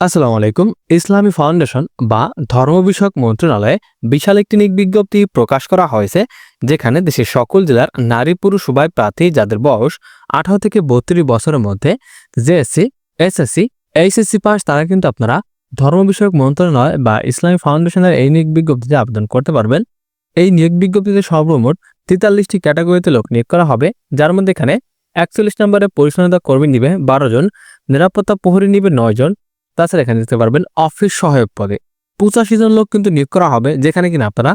আসসালামু আলাইকুম। ইসলামী ফাউন্ডেশন বা ধর্ম বিষয়ক মন্ত্রণালয়ে বিশাল একটি নিক বিজ্ঞপ্তি প্রকাশ করা হয়েছে, যেখানে দেশের সকল জেলার নারী পুরুষ উভয় প্রার্থী যাদের বয়স আঠারো থেকে বত্রিশ বছরের মধ্যে জেএসসি এসএসসি এইচএসসি পাস, তারা কিন্তু আপনারা ধর্ম বিষয়ক মন্ত্রণালয় বা ইসলামী ফাউন্ডেশনের এই নিয়োগ বিজ্ঞপ্তিতে আবেদন করতে পারবেন। এই নিয়োগ বিজ্ঞপ্তিতে সর্বমোট তেতাল্লিশটি ক্যাটাগরিতে লোক নিয়োগ করা হবে, যার মধ্যে এখানে একচল্লিশ নম্বরে পরিচ্ছন্নতা কর্মী নিবে বারো জন, নিরাপত্তা প্রহরী নিবে নয় জন তাছাড়া এখানে দেখতে পারবেন অফিস সহায়ক পদে। পঁচাশি জন লোক কিন্তু নিয়োগ করা হবে, যেখানে কিনা আপনারা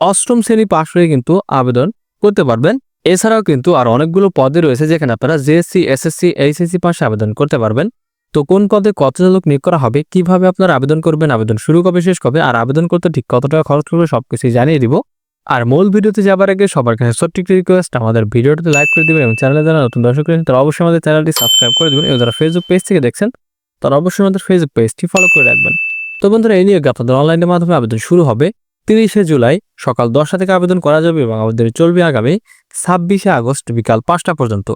অষ্টম শ্রেণি পাশ হয়ে কিন্তু আবেদন করতে পারবেন। এছাড়াও কিন্তু আর অনেকগুলো পদে রয়েছে, যেখানে আপনারা জেএসসি এসএসসি এইচএসসি পাশে আবেদন করতে পারবেন। তো কোন পদে কতজন লোক নিয়োগ করা হবে, কীভাবে আপনারা আবেদন করবেন, আবেদন শুরু কবে, শেষ কবে, আর আবেদন করতে ঠিক কত টাকা খরচ করবে সবকিছুই জানিয়ে দিব। আর মূল ভিডিওতে যাবার আগে সবার কাছে ছোট্ট একটি রিকোয়েস্ট আমাদের ভিডিওটিতে লাইক করে দিবেন এবং চ্যানেলে যারা নতুন দর্শক রয়েছেন, তারা অবশ্যই আমাদের চ্যানেলটি সাবস্ক্রাইব করে দিবেন। এবং যারা ফেসবুক পেজ থেকে দেখছেন তারা অবশ্যই আমাদের ফেসবুক পেজটি ফলো করে রাখবেন। তো বন্ধুরা, এই নিয়োগ আপনাদের অনলাইনের মাধ্যমে আবেদন শুরু হবে তিরিশে জুলাই সকাল দশটা থেকে আবেদন করা যাবে এবং আমাদের চলবে আগামী ছাব্বিশে আগস্ট বিকাল পাঁচটা পর্যন্ত।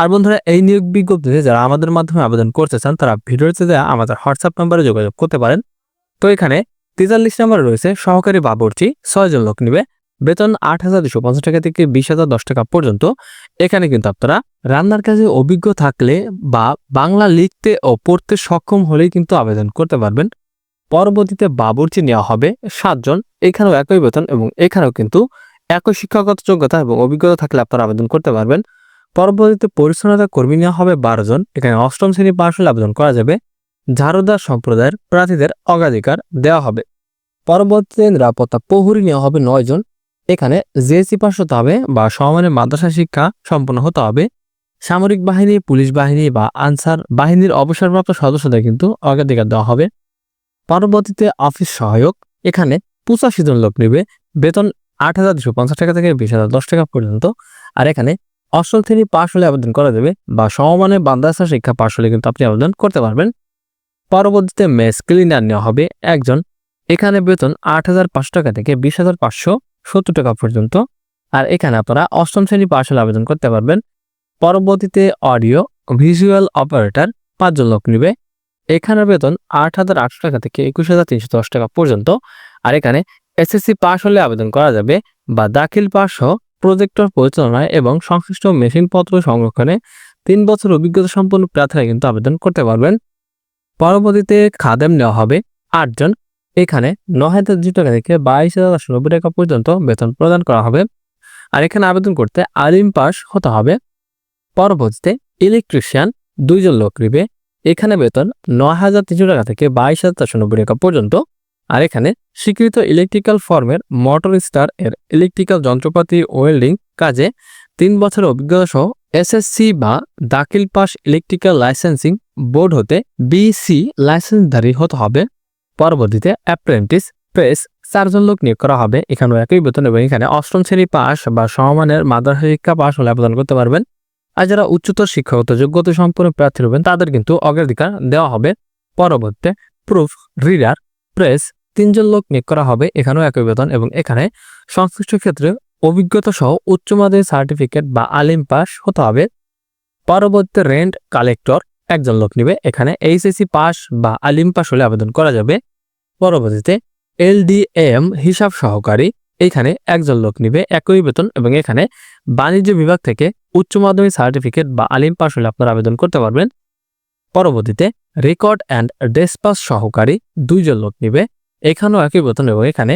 আর বন্ধুরা, এই নিয়োগ বিজ্ঞপ্তিতে যারা আমাদের মাধ্যমে আবেদন করতে চান, তারা ভিডিওতে দেওয়া আমাদের হোয়াটসঅ্যাপ নাম্বারে যোগাযোগ করতে পারেন। তো এখানে তেতাল্লিশ নাম্বার রয়েছে সহকারী বাবরচি ছয়জন লোক নিবে। বেতন আট হাজার দুশো পঞ্চাশ টাকা থেকে বিশ হাজার দশ টাকা পর্যন্ত। এখানে কিন্তু আপনারা রান্নার কাজে অভিজ্ঞ থাকলে বা বাংলা লিখতে ও পড়তে সক্ষম হলেই কিন্তু আবেদন করতে পারবেন। পরবর্তীতে বাবুর্চি নেওয়া হবে সাতজন, এখানেও একই বেতন এবং এখানেও কিন্তু একই শিক্ষাগত যোগ্যতা এবং অভিজ্ঞতা থাকলে আপনারা আবেদন করতে পারবেন। পরবর্তীতে পরিচ্ছন্নতা কর্মী নেওয়া হবে বারো জন, এখানে অষ্টম শ্রেণি পাশ হলে আবেদন করা যাবে। ঝাড়ুদার সম্প্রদায়ের প্রার্থীদের অগ্রাধিকার দেওয়া হবে। পরবর্তীতে নিরাপত্তা প্রহরী নেওয়া হবে নয় জন এখানে জেএসসি পাস হতে হবে বা সমানের মাদ্রাসা শিক্ষা সম্পন্ন হতে হবে। সামরিক বাহিনী, পুলিশ বাহিনী বা আনসার বাহিনীর অবসরপ্রাপ্ত সদস্যদের কিন্তু অগ্রাধিকার দেওয়া হবে। পরবর্তীতে অফিস সহায়ক, এখানে পঁচাশি জন লোক নেবে। বেতন আট হাজার দুশো পঞ্চাশ টাকা থেকে বিশ হাজার দশ টাকা পর্যন্ত। আর এখানে অষ্টম শ্রেণি পাশ হলে আবেদন করা যাবে বা সমমানের মাদ্রাসা শিক্ষা পাশ হলে কিন্তু আপনি আবেদন করতে পারবেন। পরবর্তীতে মেস ক্লিনার নেওয়া হবে একজন। এখানে বেতন আট হাজার পাঁচশো টাকা থেকে বিশ হাজার পাঁচশো। সত্তর টাকা পর্যন্ত। আর এখানে আপনারা অষ্টম শ্রেণি পাশ হলে আবেদন করতে পারবেন। পরবর্তীতে অডিও, ভিজুয়াল অপারেটর পাঁচজন লোক নিবে। এখানের বেতন আট হাজার আটশো টাকা থেকে একুশ হাজার তিনশো দশ টাকা পর্যন্ত। আর এখানে এসএসসি পাস হলে আবেদন করা যাবে বা দাখিল পাস সহ প্রজেক্টর পরিচালনায় এবং সংশ্লিষ্ট মেশিনপত্র সংরক্ষণে তিন বছর অভিজ্ঞতা সম্পন্ন প্রার্থীরা কিন্তু আবেদন করতে পারবেন। পরবর্তীতে খাদেম নেওয়া হবে আটজন। এখানে ন হাজার দুশো টাকা থেকে বাইশ হাজার নব্বই টাকা পর্যন্ত বেতন প্রদান করা হবে। আর এখানে আবেদন করতে আলিম পাস হতে হবে। পরবর্তীতে ইলেকট্রিশিয়ান দুইজন লোক নিবে। এখানে বেতন ন হাজার তিনশো টাকা থেকে বাইশ হাজার চারশো নব্বই টাকা পর্যন্ত। আর এখানে স্বীকৃত ইলেকট্রিক্যাল ফর্মের মোটর স্টার এর ইলেকট্রিক্যাল যন্ত্রপাতি ওয়েল্ডিং কাজে তিন বছরের অভিজ্ঞতা সহ এসএসসি বা দাখিল পাস ইলেকট্রিক্যাল লাইসেন্সিং বোর্ড হতে বিসি লাইসেন্সধারী হতে হবে। পরবর্তীতে অ্যাপ্রেন্টিস প্রেস চারজন লোক নিয়োগ করা হবে। এখানেও একই বেতন এবং এখানে অষ্টম শ্রেণি পাস বা সমমানের মাদ্রাসা শিক্ষা পাস হলে আবেদন করতে পারবেন। আর যারা উচ্চতর শিক্ষাগত যোগ্যতা সম্পন্ন প্রার্থী হবেন, তাদের কিন্তু অগ্রাধিকার দেওয়া হবে। পরবর্তীতে প্রুফ রিডার প্রেস তিনজন লোক নিয়োগ করা হবে। এখানেও একই বেতন এবং এখানে সংশ্লিষ্ট ক্ষেত্রে অভিজ্ঞতা সহ উচ্চ মাধ্যমিক সার্টিফিকেট বা আলিম পাস হতে হবে। পরবর্তীতে রেন্ট কালেক্টর একজন লোক নিবে। এখানে এইচএসসি পাস বা আলিম পাস হলে আবেদন করা যাবে। পরবর্তীতে এলডিএম হিসাব সহকারী এখানে একজন লোক নিবে একই বেতন এবং এখানে বাণিজ্য বিভাগ থেকে উচ্চ মাধ্যমিক সার্টিফিকেট বা আলিম পাস হলে আপনারা আবেদন করতে পারবেন। পরবর্তীতে রেকর্ড অ্যান্ড ডেসপাস সহকারী দুইজন লোক নিবে, এখানেও একই বেতন এবং এখানে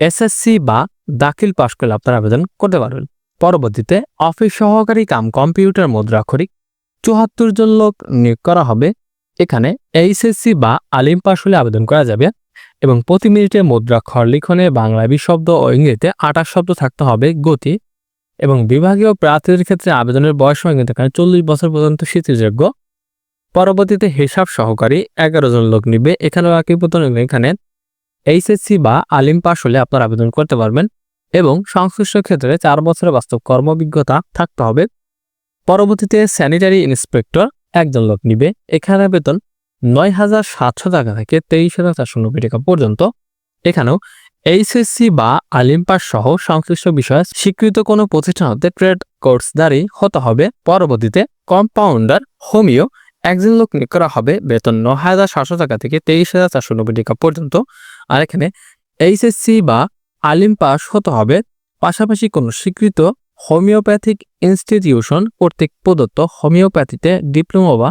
এসএসসি বা দাখিল পাস করলে আপনারা আবেদন করতে পারবেন। পরবর্তীতে অফিস সহকারী কাম কম্পিউটার মুদ্রাক্ষরিক চুয়াত্তর জন লোক নিয়োগ করা হবে, এখানে এইচএসসি বা আলিম পাস হলে আবেদন করা যাবে। এবং প্রতি মিনিটে মুদ্রাক্ষর লিখনে বাংলা বিশ শব্দ ও ইংরেজিতে আঠাশ শব্দ থাকতে হবে গতি। এবং বিভাগীয় প্রার্থীদের ক্ষেত্রে আবেদনের বয়স সময় কিন্তু চল্লিশ বছর পর্যন্ত শিথিলযোগ্য পরবর্তীতে হিসাব সহকারী এগারো জন লোক নিবে। এখানেও একই বেতন এখানে এইচএসসি বা আলিম পাস হলে আপনার আবেদন করতে পারবেন। এবং সংশ্লিষ্ট ক্ষেত্রে চার বছরের বাস্তব কর্মবিজ্ঞতা থাকতে হবে। পরবর্তীতে স্যানিটারি ইন্সপেক্টর একজন লোক নিবে। এখানে বেতন নয় হাজার সাতশো টাকা থেকে তেইশ হাজার চারশো নব্বই টাকা পর্যন্ত। এখানেও এইচএসসি বা আলিম পাস সহ সংশ্লিষ্ট বিষয়ে স্বীকৃত কোনো প্রতিষ্ঠান হতে ট্রেড কোর্সদারি হতে হবে। পরবর্তীতে কম্পাউন্ডার হোমিও একজন লোক নিয়োগ করা হবে। বেতন ন হাজার সাতশো টাকা থেকে তেইশ হাজার চারশো নব্বই টাকা পর্যন্ত। আর এখানে এইচএসসি বা আলিম পাস হতে হবে। পাশাপাশি কোনো স্বীকৃত হোমিওপ্যাথিক ইনস্টিটিউশন কর্তৃক প্রদত্ত হোমিওপ্যাথিতে ডিপ্লোমা বা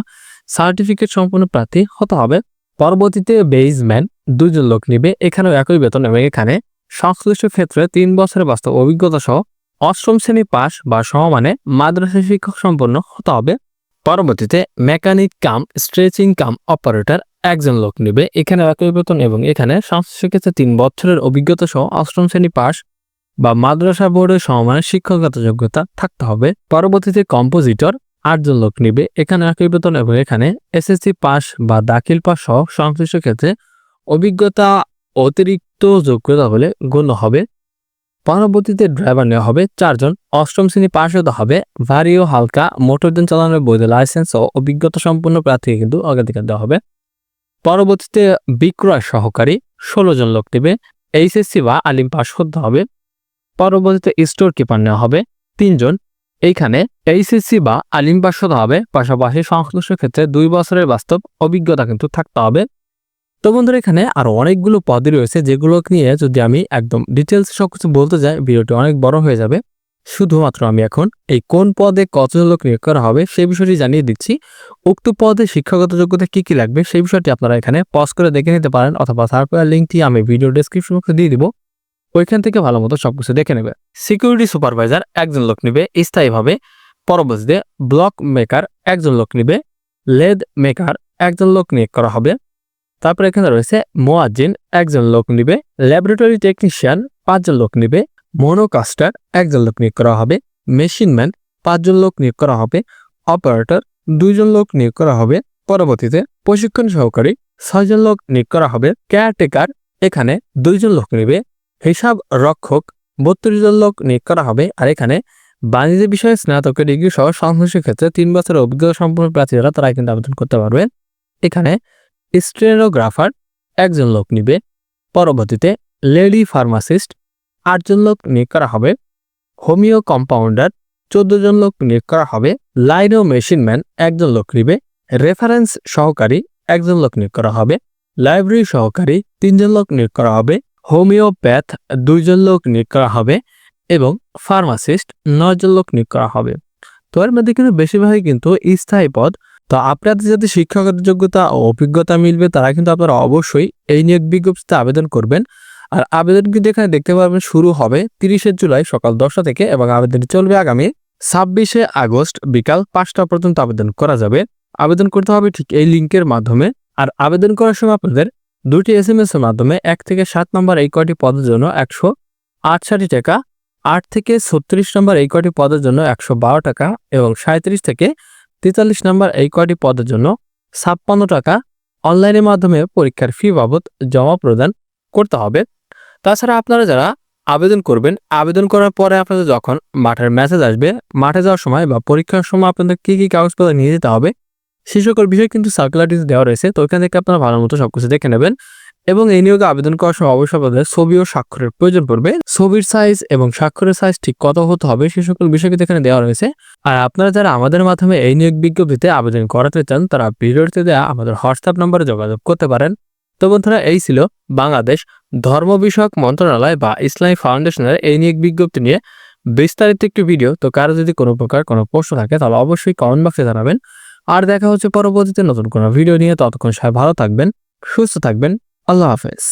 সার্টিফিকেট সম্পন্ন প্রার্থী হতে হবে। পরবর্তীতে বেইজম্যান দুজন লোক নিবে। এখানেও একই বেতন এবং এখানে সংশ্লিষ্ট ক্ষেত্রে তিন বছরের বাস্তব অভিজ্ঞতা সহ অষ্টম শ্রেণি পাস বা সমমানে মাদ্রাসা শিক্ষক সম্পন্ন হতে হবে। পরবর্তীতে mechanic cum stretching cum operator একজন লোক নেবে। এখানে একই বেতন এবং এখানে সংশ্লিষ্ট ক্ষেত্রে তিন বছরের অভিজ্ঞতা সহ অষ্টম শ্রেণি পাস বা মাদ্রাসা বোর্ডের সমমানের শিক্ষকগত যোগ্যতা থাকতে হবে। পরবর্তীতে কম্পোজিটর আটজন লোক নিবে। এখানে একই বেতন এবং এখানে এসএসসি পাস বা দাখিল পাস সহ সংশ্লিষ্ট ক্ষেত্রে অভিজ্ঞতা অতিরিক্ত যোগ্যতা হলে গণ্য হবে। পরবর্তীতে ড্রাইভার নেওয়া হবে চারজন। অষ্টম শ্রেণি পাশ হতে হবে। ভারী ও হালকা মোটরযান চালানোর বৈধ লাইসেন্স ও অভিজ্ঞতা সম্পন্ন প্রার্থীকে কিন্তু অগ্রাধিকার দেওয়া হবে। পরবর্তীতে বিক্রয় সহকারী ষোলো জন লোক নেবে। এইচএসসি বা আলিম পাস হতে হবে। পরবর্তীতে স্টোর কিপার নেওয়া হবে তিনজন। এইখানে এইচএসসি বা আলিম পাস হতে হবে। পাশাপাশি সংশ্লিষ্ট ক্ষেত্রে দুই বছরের বাস্তব অভিজ্ঞতা কিন্তু থাকতে হবে। তো বন্ধুরা, এখানে আরও অনেকগুলো পদই রয়েছে যেগুলো নিয়ে যদি আমি একদম ডিটেলস সবকিছু বলতে যাই, ভিডিওটি অনেক বড় হয়ে যাবে। শুধুমাত্র আমি এখন এই কোন পদে কত লোক নিয়োগ করা হবে সেই বিষয়টি জানিয়ে দিচ্ছি। উক্ত পদে শিক্ষাগত যোগ্যতা কি কি লাগবে সেই বিষয়টি আপনারা এখানে পজ করে দেখে নিতে পারেন অথবা তারপরে লিঙ্কটি আমি ভিডিও ডেসক্রিপশন বক্সে দিয়ে দিব। ওইখান থেকে ভালো মতো সবকিছু দেখে নেবে। সিকিউরিটি সুপারভাইজার একজন লোক নিবে, স্থায়ীভাবে পরবর্তীতে ব্লক মেকার একজন লোক নিবে লেদ মেকার একজন লোক নিয়োগ করা হবে। তারপর এখানে রয়েছে মোয়াজিন একজন লোক নিবে ল্যাবরেটরি টেকনিশিয়ান পাঁচজন লোক নিবে মনোকাস্টার একজন লোক নিয়োগ করা হবে মেশিনম্যান পাঁচজন লোক নিয়োগ করা হবে অপারেটর দুইজন লোক নিয়োগ করা হবে, পরবর্তীতে প্রশিক্ষণ সহকারী ছয়জন লোক নিয়োগ করা হবে কেয়ারটেকার এখানে দুইজন লোক নেবে হিসাব রক্ষক বত্রিশ জন লোক নিয়োগ করা হবে। আর এখানে বাণিজ্য বিষয়ে স্নাতকের ডিগ্রি সহ সংশ্লিষ্ট ক্ষেত্রে তিন বছরের অভিজ্ঞতা সম্পন্ন প্রার্থীরা তারা কিন্তু আবেদন করতে পারবে। এখানে স্টেনোগ্রাফার একজন লোক নিবে। পরবর্তীতে লেডি ফার্মাসিস্ট আটজন লোক নিয়োগ করা হবে। হোমিও কম্পাউন্ডার চোদ্দ জন লোক নিয়োগ করা হবে। লাইনো মেশিনম্যান একজন লোক নিবে। রেফারেন্স সহকারী একজন লোক নিয়োগ করা হবে। লাইব্রেরি সহকারী তিনজন লোক নিয়োগ করা হবে। হোমিওপ্যাথ দুইজন লোক নিয়োগ করা হবে এবং ফার্মাসিস্ট নয়জন লোক নিয়োগ করা হবে। তো এর মধ্যে কিন্তু বেশিরভাগই কিন্তু স্থায়ী পদ। তো আপনাদের যাতে শিক্ষাগত যোগ্যতা ও অভিজ্ঞতা মিলবে, তারা কিন্তু আপনারা অবশ্যই এই নিয়োগ বিজ্ঞপ্তিতে আবেদন করবেন। আর আবেদন কিন্তু এখানে দেখতে পারবেন, শুরু হবে তিরিশে জুলাই সকাল দশটা থেকে এবং আবেদনটি চলবে আগামী ছাব্বিশে আগস্ট বিকাল পাঁচটা পর্যন্ত আবেদন করা যাবে। আবেদন করতে হবে ঠিক এই লিঙ্কের মাধ্যমে। আর আবেদন করার সময় আপনাদের দুটি এস এম এর মাধ্যমে এক থেকে সাত নম্বর এই কয়টি পদের জন্য একশো আটষাটি টাকা, আট থেকে ছত্রিশ নম্বর এই কয়টি পদের জন্য একশো বারো টাকা এবং সাঁত্রিশ থেকে তেতাল্লিশ নম্বর এই কয়টি পদের জন্য ছাপ্পান্ন টাকা। অনলাইনের মাধ্যমে পরীক্ষার ফি বাবদ জমা প্রদান করতে হবে। তাছাড়া আপনারা যারা আবেদন করবেন, আবেদন করার পরে আপনাদের যখন মাঠের মেসেজ আসবে, মাঠে যাওয়ার সময় বা পরীক্ষার সময় আপনাদের কী কী কাগজপত্র নিয়ে যেতে হবে সে সকল বিষয় কিন্তু সার্কুলারিটি দেওয়া রয়েছে। তো ওইখান থেকে আপনারা ভালো মতো সবকিছু দেখে নেবেন। এবং এই নিয়োগে আবেদন করার সময় অবশ্যই আপনাদের ছবি ও স্বাক্ষরের প্রয়োজন পড়বে। ছবির সাইজ এবং স্বাক্ষরের সাইজ ঠিক কত হতে হবে সে সকল বিষয় কিন্তু এখানে দেওয়া রয়েছে। আর আপনারা যারা আমাদের মাধ্যমে এই নিয়োগ বিজ্ঞপ্তিতে আবেদন করাতে চান, তারা ভিডিওতে দেওয়া আমাদের হোয়াটসঅ্যাপ নম্বরে যোগাযোগ করতে পারেন। তো বন্ধুরা, এই ছিল বাংলাদেশ ধর্ম বিষয়ক মন্ত্রণালয় বা ইসলামী ফাউন্ডেশনের এই নিয়োগ বিজ্ঞপ্তি নিয়ে বিস্তারিত একটি ভিডিও। তো কারও যদি কোনো প্রকার কোনো প্রশ্ন থাকে, তাহলে অবশ্যই কমেন্ট বক্সে জানাবেন। আর দেখা হচ্ছে পরবর্তীতে নতুন কোনো ভিডিও নিয়ে। ততক্ষণ সবাই ভালো থাকবেন, সুস্থ থাকবেন। আল্লাহ হাফেজ।